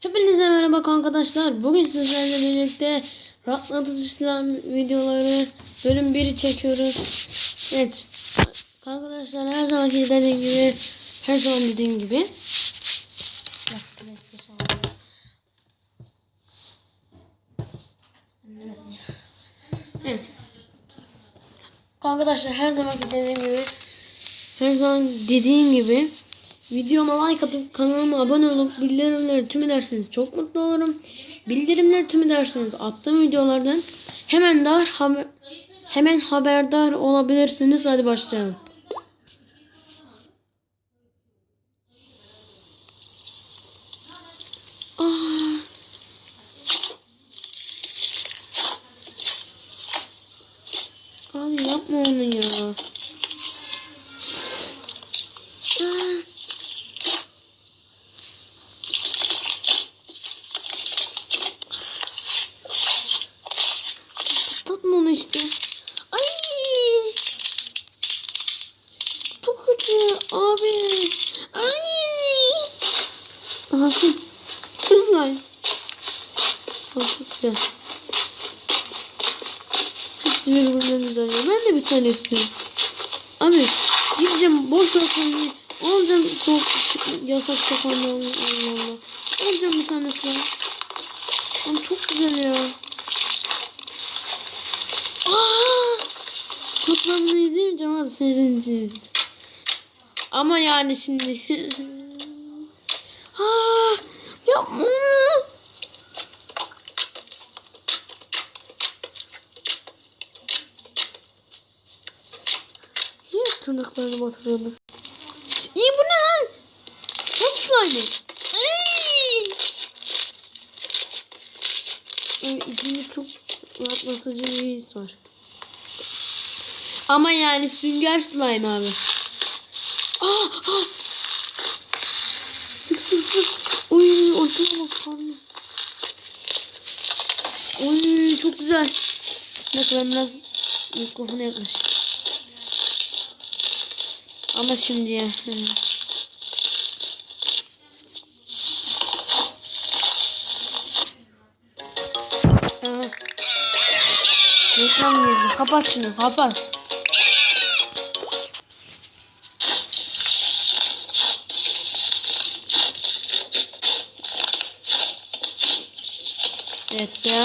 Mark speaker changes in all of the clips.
Speaker 1: Hepinize merhaba arkadaşlar. Bugün sizlerle birlikte rahatlatıcı İslam videoları bölüm 1'i çekiyoruz. Evet. Arkadaşlar her zamanki dediğim gibi her zaman dediğim gibi Evet. Arkadaşlar her zamanki dediğim gibi her zaman dediğim gibi videoma like atıp kanalıma abone olup bildirimleri tüm ederseniz çok mutlu olurum. Bildirimleri tüm ederseniz attığım videolardan hemen dar haber, hemen haberdar olabilirsiniz. Hadi başlayalım. Aa. Abi yapma onu ya. Aha. Kızlar. Çok güzel. Hepsi güzel ya. Ben de bir tane istiyorum. Abi gideceğim boş konuyu. Alacağım soğuk yasak sokağında Allah Allah. Alacağım bir tanesi daha. Ama çok güzel ya. Aa! Çok ben abi. Sizin için izledim. Ama yani şimdi. Aa! Yapma. Niye tırnaklarını batırıyorlar? İyi bu ne lan? Çok slime. İçinde çok rahatlatıcı bir his var. Ama yani sünger slime abi. Ah, ah. Oy ortaya bak abi. Oy çok güzel. Dakika ben biraz mikrofona yaklaşayım. Ama şimdi ya. Reklam girdi. Kapat şunu kapat.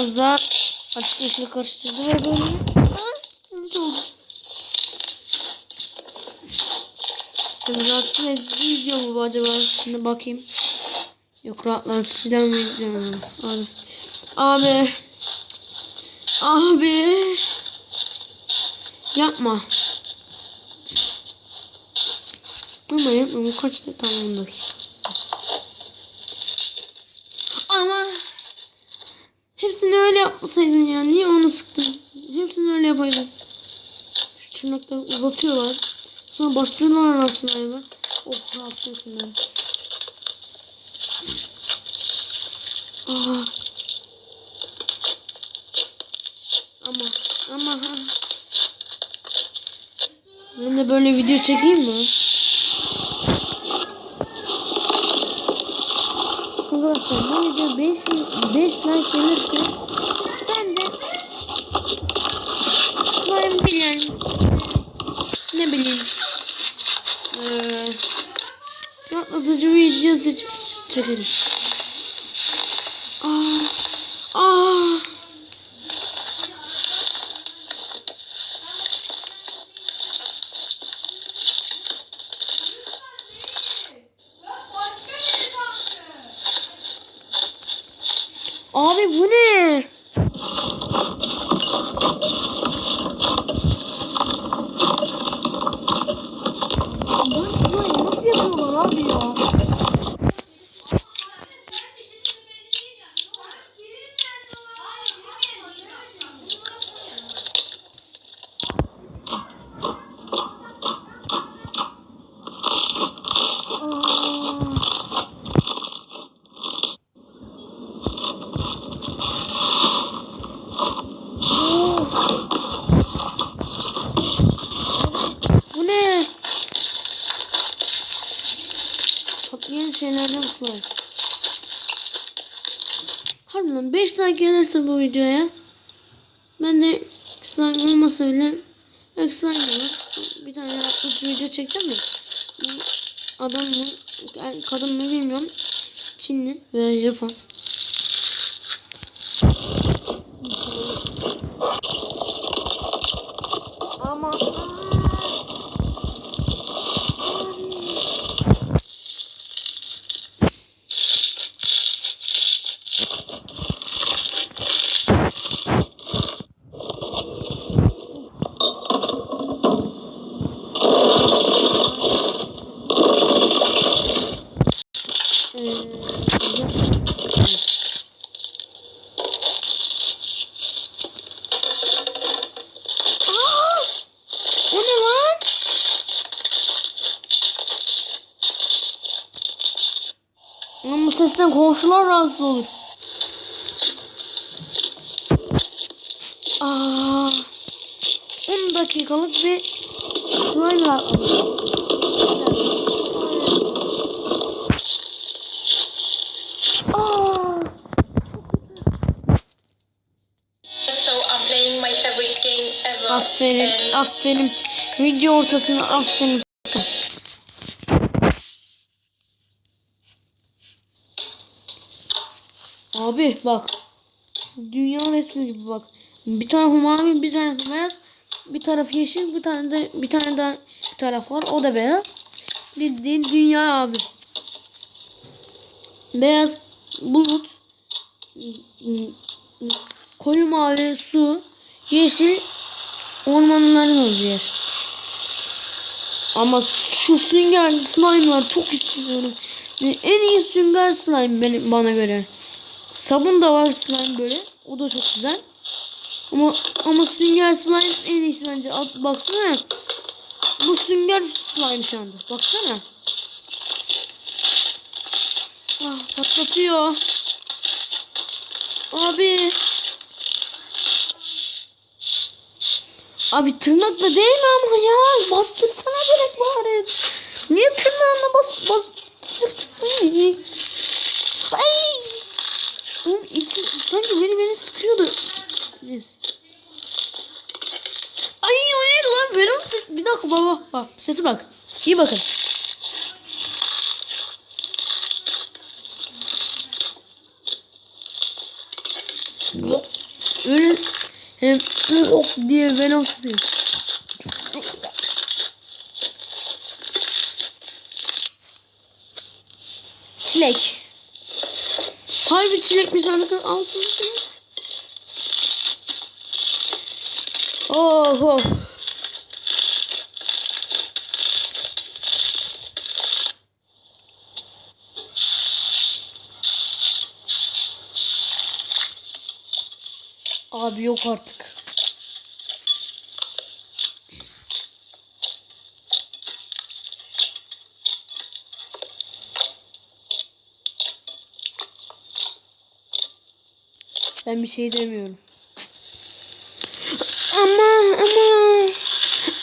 Speaker 1: Evet beyaz da açık yeşil karıştırdı ve böyle. Ah, rahatsız edici video mu bu acaba? Şimdi bakayım. Yok rahatlatıcıdan izliyorum? Abi. Abi. Abi. Yapma. Ama yapma bu kaçtı tamam on dakika. Ama hepsini öyle yapmasaydın ya. Niye onu sıktın? Hepsini öyle yapaydın. Şu tırnakları uzatıyorlar. Sonra bastırıyorlar arasına hemen. Oh rahatsızsın ben. Aa. Ama ama ha. Ben de böyle video çekeyim mi? Arkadaşlar bu video 5 5 like gelirse ben de ben bilmiyorum. Ne bileyim. Eee Rahatlatıcı bir video seç çekelim. Bu ne? Patlayan şeylerden ısmarlayın. Harbiden 5 like gelirse bu videoya ben de slime olmasa bile belki slime olur. Bir tane rahatlıklı video çekeceğim mi? Adam mı? Kadın mı bilmiyorum. Çinli veya Japon. Lan? Bu sesten komşular rahatsız olur. Aa, 10 dakikalık bir slime rahatlamış. Aferin. Video ortasına aferin. Abi bak. Dünya resmi gibi bak. Bir tane mavi, bir tane beyaz, bir taraf yeşil, bir tane de bir tane daha bir taraf var. O da beyaz. Bildiğin dünya abi. Beyaz bulut, koyu mavi su, yeşil ormanların olduğu. Ama şu sünger slime'lar çok istiyorum. En iyi sünger slime benim bana göre. Sabun da var slime böyle. O da çok güzel. Ama ama sünger slime en iyisi bence. At, baksana. Bu sünger slime şu anda. Baksana. Ah patlatıyor. Abi. Abi tırnakla değil mi ama ya? Bastırsana direkt bari. Niye tırnağına bas bas? Ay. Oğlum sanki beni beni sıkıyordu. Neyse. Ay o ne lan? Venom ses. Bir dakika baba. Bak sesi bak. İyi bakın. Öyle hem diye Venom tutuyor. Çilek. Harbi çilekmiş arkadaşlar. Altın çilek. Oh oh. Abi yok artık. Ben bir şey demiyorum. Ama ama.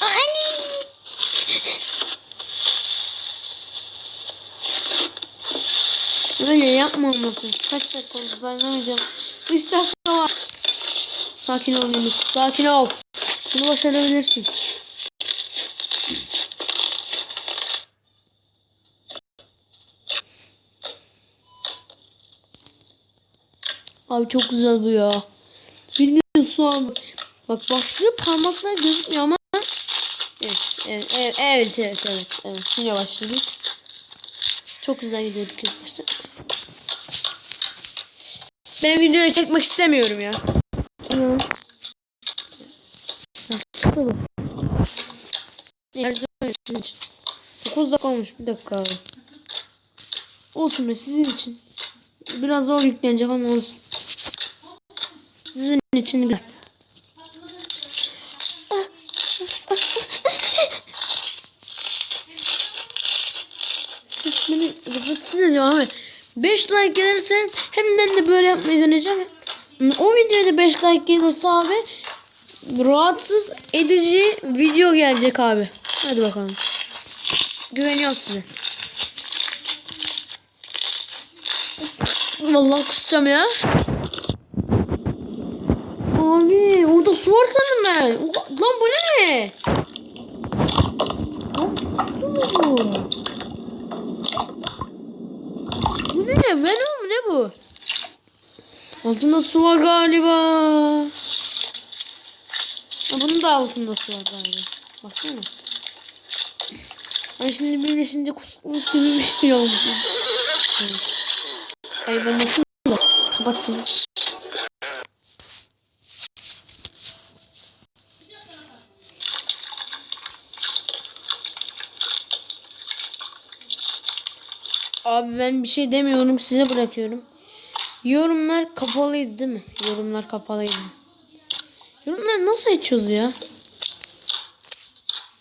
Speaker 1: Anne. Öyle yapma olmasın. Kaç dakika oldu dayanamayacağım. 3 dakika var. Sakin ol Yunus. Sakin ol. Bunu başarabilirsin. Abi çok güzel bu ya. Bildiğin su abi. Bak bastığı parmaklar gözükmüyor ama Evet, evet, evet, evet, evet, evet, evet. Başladık. Çok güzel gidiyorduk. Ben videoyu çekmek istemiyorum. Ya. Bu? Yardım sizin için. 9 dakika olmuş. Bir dakika abi. Olsun be sizin için. Biraz zor yüklenecek ama olsun. Sizin için güzel. Beni rahatsız ediyor abi. 5 like gelirse hemden de böyle yapmayı deneyeceğim. O videoya da 5 like gelirse abi rahatsız edici video gelecek abi. Hadi bakalım. Güveniyorum size. Vallahi kusacağım ya. Abi orada su var sanırım ben. Lan bu ne? Su bu? Ne? Venom ne bu? Altında su var galiba. Bunun da altında su var galiba. Baksana. Ben şimdi birleşince kusmuk gibi bir şey olmuş. Ay ben nasıl da kapattım. Abi ben bir şey demiyorum size bırakıyorum. Yorumlar kapalıydı değil mi? Yorumlar kapalıydı. Yorumlar nasıl açıyoruz ya?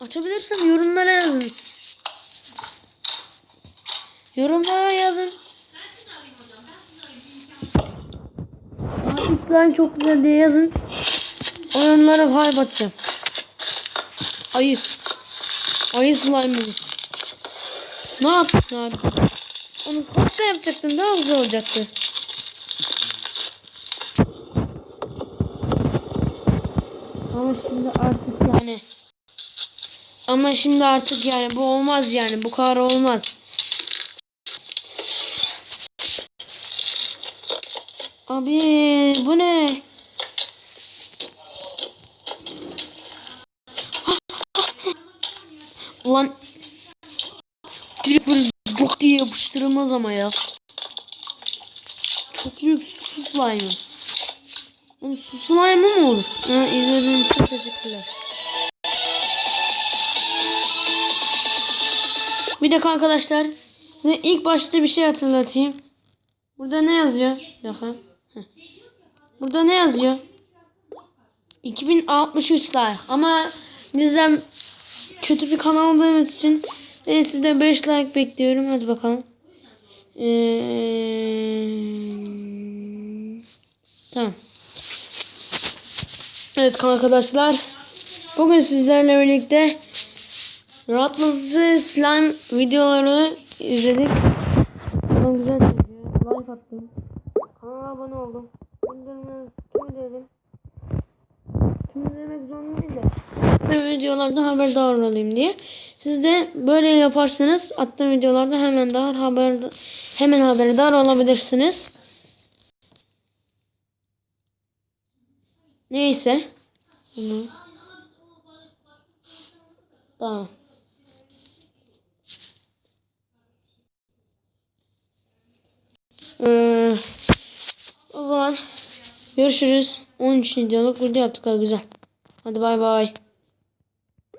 Speaker 1: Açabilirsem yorumlara yazın. Yorumlara yazın. Abi slime çok güzel diye yazın. O yorumlara kalp atacağım. Ayı. Ayı slime'ımız. Ne yaptın abi? Onu korkta yapacaktın daha güzel olacaktı. Ama şimdi artık yani ama şimdi artık yani bu olmaz yani bu kadar olmaz. Abi bu ne? Ulan direkt böyle bok diye yapıştırılmaz ama ya. Çok büyük su slime. Oğlum slime mı olur? Ha, izlediğiniz için teşekkürler. Bir dakika arkadaşlar. Size ilk başta bir şey hatırlatayım. Burada ne yazıyor? Bir dakika. Heh. Burada ne yazıyor? 2063 like. Ama bizden kötü bir kanal olduğumuz için ben sizden 5 like bekliyorum. Hadi bakalım. Ee, tamam. Evet arkadaşlar. Bugün sizlerle birlikte rahatlatıcı slime videoları izledik. Çok güzel çekiyor. Like attım. Kanala abone oldum. Bildirimleri tüm dedim. Tüm demek zorunda değil de. Ve videolarda haberdar olayım diye. Siz de böyle yaparsanız attığım videolarda hemen daha haber hemen haberdar olabilirsiniz. Neyse. Bunu. Tamam. Ee, o zaman görüşürüz. 13 videoluk video yaptık. Güzel. Hadi bay bay.